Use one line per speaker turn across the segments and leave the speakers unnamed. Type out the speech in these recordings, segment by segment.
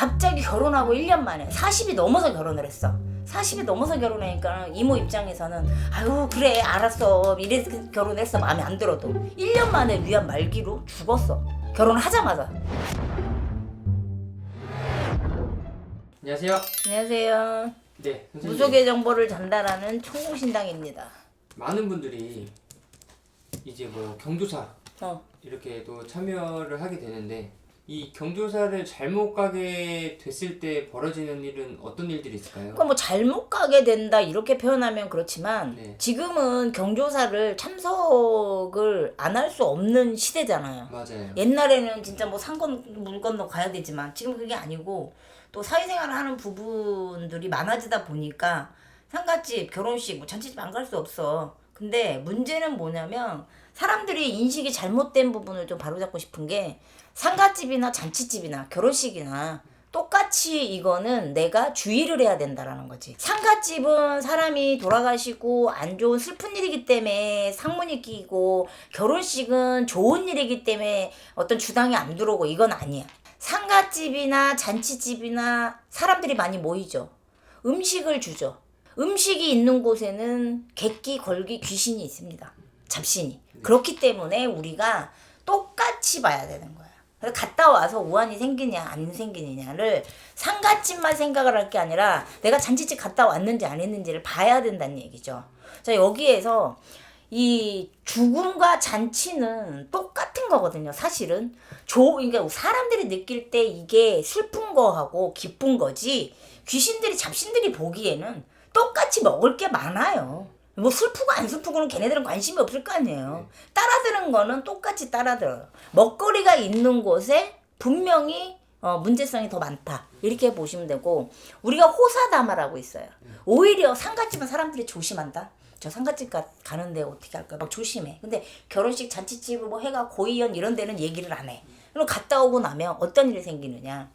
갑자기 결혼하고 1년 만에 40이 넘어서 결혼을 했어. 40이 넘어서 결혼하니까 이모 입장에서는 아유 그래 알았어. 이래서 결혼했어. 마음에 안 들어도. 1년 만에 위안 말기로 죽었어. 결혼하자마자.
안녕하세요.
안녕하세요.
네, 선생님.
무속의 정보를 전달하는 총무신당입니다.
많은 분들이 이제 뭐 경조사
어.
이렇게도 참여를 하게 되는데 이 경조사를 잘못 가게 됐을 때 벌어지는 일은 어떤 일들이 있을까요?
그러니까 뭐 잘못 가게 된다 이렇게 표현하면 그렇지만
네.
지금은 경조사를 참석을 안 할 수 없는 시대잖아요
맞아요.
옛날에는 진짜 뭐 상건 물 건너 가야 되지만 지금 그게 아니고 또 사회생활을 하는 부분들이 많아지다 보니까 상갓집, 결혼식, 뭐 잔치집 안 갈 수 없어. 근데 문제는 뭐냐면 사람들이 인식이 잘못된 부분을 좀 바로잡고 싶은 게 상갓집이나 잔치집이나 결혼식이나 똑같이 이거는 내가 주의를 해야 된다라는 거지. 상갓집은 사람이 돌아가시고 안 좋은 슬픈 일이기 때문에 상문이 끼고 결혼식은 좋은 일이기 때문에 어떤 주당이 안 들어오고 이건 아니야. 상갓집이나 잔치집이나 사람들이 많이 모이죠. 음식을 주죠. 음식이 있는 곳에는 객기, 걸기, 귀신이 있습니다. 잡신이. 그렇기 때문에 우리가 똑같이 봐야 되는 거야. 그래서 갔다 와서 우환이 생기냐 안 생기느냐를 상갓집만 생각을 할 게 아니라 내가 잔치집 갔다 왔는지 안 했는지를 봐야 된다는 얘기죠. 자 여기에서 이 죽음과 잔치는 똑같은 거거든요. 사실은 조 그러니까 사람들이 느낄 때 이게 슬픈 거하고 기쁜 거지 귀신들이 잡신들이 보기에는 똑같이 먹을 게 많아요. 뭐 슬프고 안 슬프고는 걔네들은 관심이 없을 거 아니에요. 따라드는 거는 똑같이 따라들어요. 먹거리가 있는 곳에 분명히 어, 문제성이 더 많다. 이렇게 보시면 되고 우리가 호사다마라고 있어요. 오히려 상갓집은 사람들이 조심한다. 저 상갓집 가, 가는데 어떻게 할까? 막 조심해. 근데 결혼식 잔치집 뭐 해가 고이연 이런 데는 얘기를 안 해. 그럼 갔다 오고 나면 어떤 일이 생기느냐?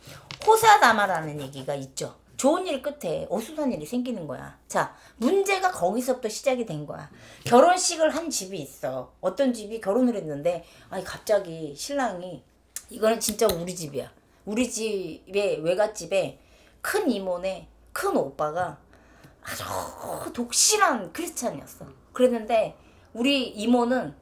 호사다마라는 얘기가 있죠. 좋은 일 끝에 어수선한 일이 생기는 거야. 자, 문제가 거기서부터 시작이 된 거야. 결혼식을 한 집이 있어. 어떤 집이 결혼을 했는데, 아니, 갑자기 신랑이, 이거는 진짜 우리 집이야. 우리 집의 외갓집에 큰 이모네 큰 오빠가 아주 독실한 크리스찬이었어. 그랬는데, 우리 이모는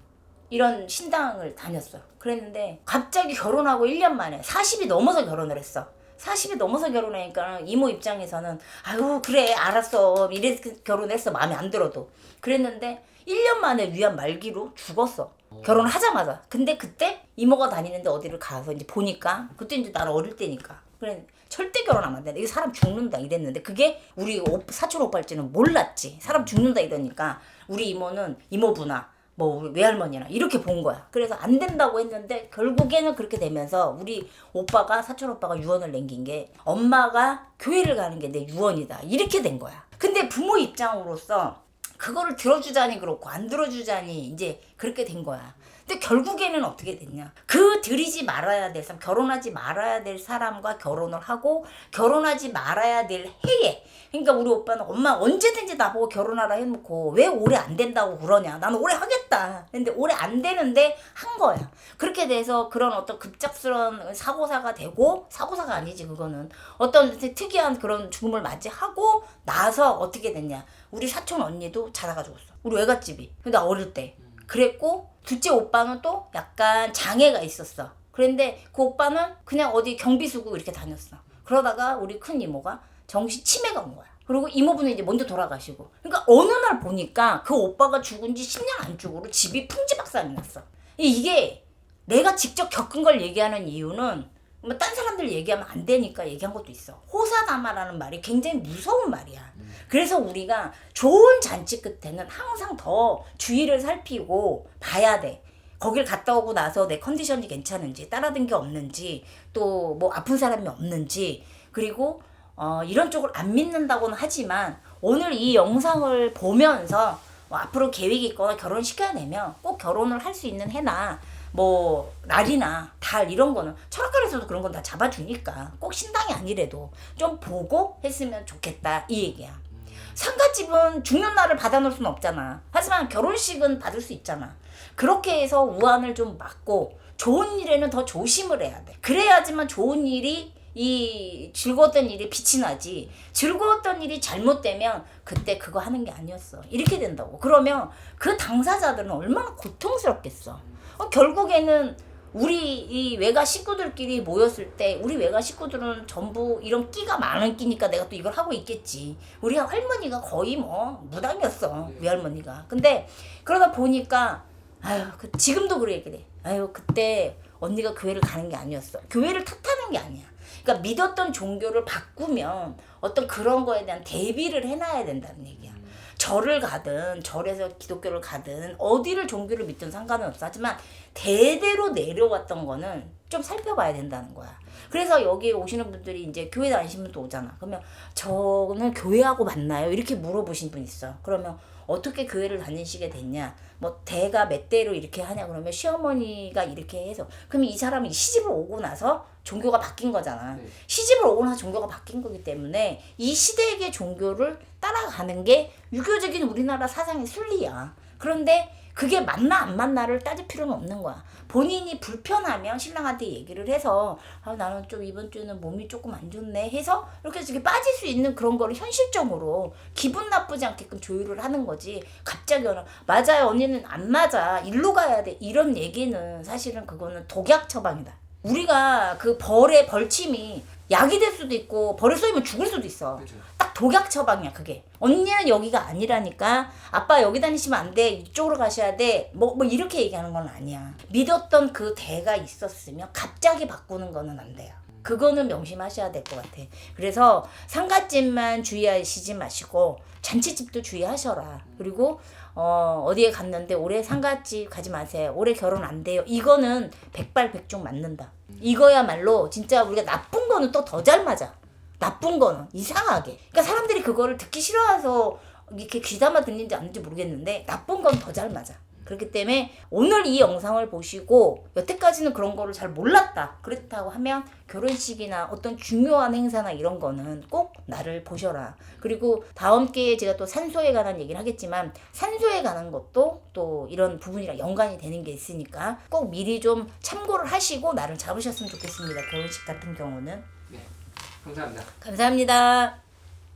이런 신당을 다녔어. 그랬는데 갑자기 결혼하고 1년 만에 40이 넘어서 결혼을 했어. 40이 넘어서 결혼하니까 이모 입장에서는 아유 그래 알았어. 이래서 결혼했어. 마음에 안 들어도. 그랬는데 1년 만에 위안 말기로 죽었어. 결혼하자마자. 근데 그때 이모가 다니는데 어디를 가서 이제 보니까 그때 이제 나는 어릴 때니까. 그래 절대 결혼하면 안 된다. 이거 사람 죽는다 이랬는데 그게 우리 오- 사촌 오빠일지는 몰랐지. 사람 죽는다 이러니까 우리 이모는 이모부나 뭐 외할머니나 이렇게 본 거야. 그래서 안 된다고 했는데 결국에는 그렇게 되면서 우리 오빠가 사촌 오빠가 유언을 남긴 게 엄마가 교회를 가는 게 내 유언이다. 이렇게 된 거야. 근데 부모 입장으로서 그거를 들어주자니 그렇고 안 들어주자니 이제 그렇게 된 거야. 근데 결국에는 어떻게 됐냐? 그 들이지 말아야 될 사람, 결혼하지 말아야 될 사람과 결혼을 하고 결혼하지 말아야 될 해에 그러니까 우리 오빠는 엄마 언제든지 나보고 결혼하라 해놓고 왜 오래 안 된다고 그러냐? 나는 오래 하겠다. 근데 오래 안 되는데 한 거야. 그렇게 돼서 그런 어떤 급작스러운 사고사가 되고 사고사가 아니지 그거는 어떤 특이한 그런 죽음을 맞이하고 나서 어떻게 됐냐? 우리 사촌 언니도 자다가 죽었어. 우리 외갓집이. 근데 나 어릴 때. 그랬고 둘째 오빠는 또 약간 장애가 있었어. 그런데 그 오빠는 그냥 어디 경비수고 이렇게 다녔어. 그러다가 우리 큰 이모가 정신 치매가 온 거야. 그리고 이모분은 이제 먼저 돌아가시고. 그러니까 어느 날 보니까 그 오빠가 죽은 지 10년 안쪽으로 집이 풍지박산이 났어. 이- 이게 내가 직접 겪은 걸 얘기하는 이유는 뭐 딴 사람들 얘기하면 안 되니까 얘기한 것도 있어. 호사다마라는 말이 굉장히 무서운 말이야. 그래서 우리가 좋은 잔치 끝에는 항상 더 주의를 살피고 봐야 돼. 거길 갔다 오고 나서 내 컨디션이 괜찮은지 따라든 게 없는지 또 뭐 아픈 사람이 없는지 그리고 어, 이런 쪽을 안 믿는다고는 하지만 오늘 이 영상을 보면서 뭐 앞으로 계획이 있거나 결혼시켜야 되면 꼭 결혼을 할 수 있는 해나 뭐 날이나 달 이런 거는 철학관에서도 그런 건 다 잡아주니까 꼭 신당이 아니래도 좀 보고 했으면 좋겠다 이 얘기야. 상가집은 죽는 날을 받아놓을 수는 없잖아. 하지만 결혼식은 받을 수 있잖아. 그렇게 해서 우환을 좀 막고 좋은 일에는 더 조심을 해야 돼. 그래야지만 좋은 일이 이 즐거웠던 일이 빛이 나지 즐거웠던 일이 잘못되면 그때 그거 하는 게 아니었어 이렇게 된다고 그러면 그 당사자들은 얼마나 고통스럽겠어 어, 결국에는 우리 이 외가 식구들끼리 모였을 때 우리 외가 식구들은 전부 이런 끼가 많은 끼니까 내가 또 이걸 하고 있겠지. 우리 할머니가 거의 뭐 무당이었어
네.
외할머니가. 근데 그러다 보니까 아유 그 지금도 그래 그래 아유 그때 언니가 교회를 가는 게 아니었어. 교회를 탓하는 게 아니야. 그러니까 믿었던 종교를 바꾸면 어떤 그런 거에 대한 대비를 해놔야 된다는 얘기야 절을 가든 절에서 기독교를 가든 어디를 종교를 믿든 상관은 없어 하지만 대대로 내려왔던 거는 좀 살펴봐야 된다는 거야. 그래서 여기 오시는 분들이 이제 교회 다니시는 분도 오잖아. 그러면 저는 교회하고 맞나요? 이렇게 물어보신 분 있어. 그러면 어떻게 교회를 다니시게 됐냐? 뭐 대가 몇 대로 이렇게 하냐? 그러면 시어머니가 이렇게 해서 그러면 이 사람이 시집을 오고 나서 종교가 바뀐 거잖아.
네.
시집을 오고 나서 종교가 바뀐 거기 때문에 이 시대의 종교를 따라가는 게 유교적인 우리나라 사상의 순리야. 그런데 그게 맞나 안 맞나를 따질 필요는 없는 거야. 본인이 불편하면 신랑한테 얘기를 해서 아 나는 좀 이번 주는 몸이 조금 안 좋네 해서 이렇게 저기 빠질 수 있는 그런 거를 현실적으로 기분 나쁘지 않게끔 조율을 하는 거지. 갑자기 어느 맞아요 언니는 안 맞아 일로 가야 돼 이런 얘기는 사실은 그거는 독약 처방이다. 우리가 그 벌의 벌침이 약이 될 수도 있고 벌에 쏘이면 죽을 수도 있어.
그렇죠.
딱 독약 처방이야 그게. 언니는 여기가 아니라니까. 아빠 여기 다니시면 안 돼. 이쪽으로 가셔야 돼 뭐 뭐 이렇게 얘기하는 건 아니야. 믿었던 그 대가 있었으면 갑자기 바꾸는 거는 안 돼요 그거는 명심하셔야 될 것 같아. 그래서 상갓집만 주의하시지 마시고 잔치집도 주의하셔라. 그리고 어 어디에 갔는데 올해 상갓집 가지 마세요. 올해 결혼 안 돼요. 이거는 백발백중 맞는다. 이거야말로 진짜 우리가 나쁜 거는 또 더 잘 맞아. 나쁜 거는 이상하게. 그러니까 사람들이 그거를 듣기 싫어해서 이렇게 귀담아 듣는지 않는지 모르겠는데 나쁜 건 더 잘 맞아. 그렇기 때문에 오늘 이 영상을 보시고 여태까지는 그런 거를 잘 몰랐다. 그렇다고 하면 결혼식이나 어떤 중요한 행사나 이런 거는 꼭 나를 보셔라. 그리고 다음 기회에 제가 또 산소에 관한 얘기를 하겠지만 산소에 관한 것도 또 이런 부분이랑 연관이 되는 게 있으니까 꼭 미리 좀 참고를 하시고 나를 잡으셨으면 좋겠습니다. 결혼식 같은 경우는.
네. 감사합니다.
감사합니다.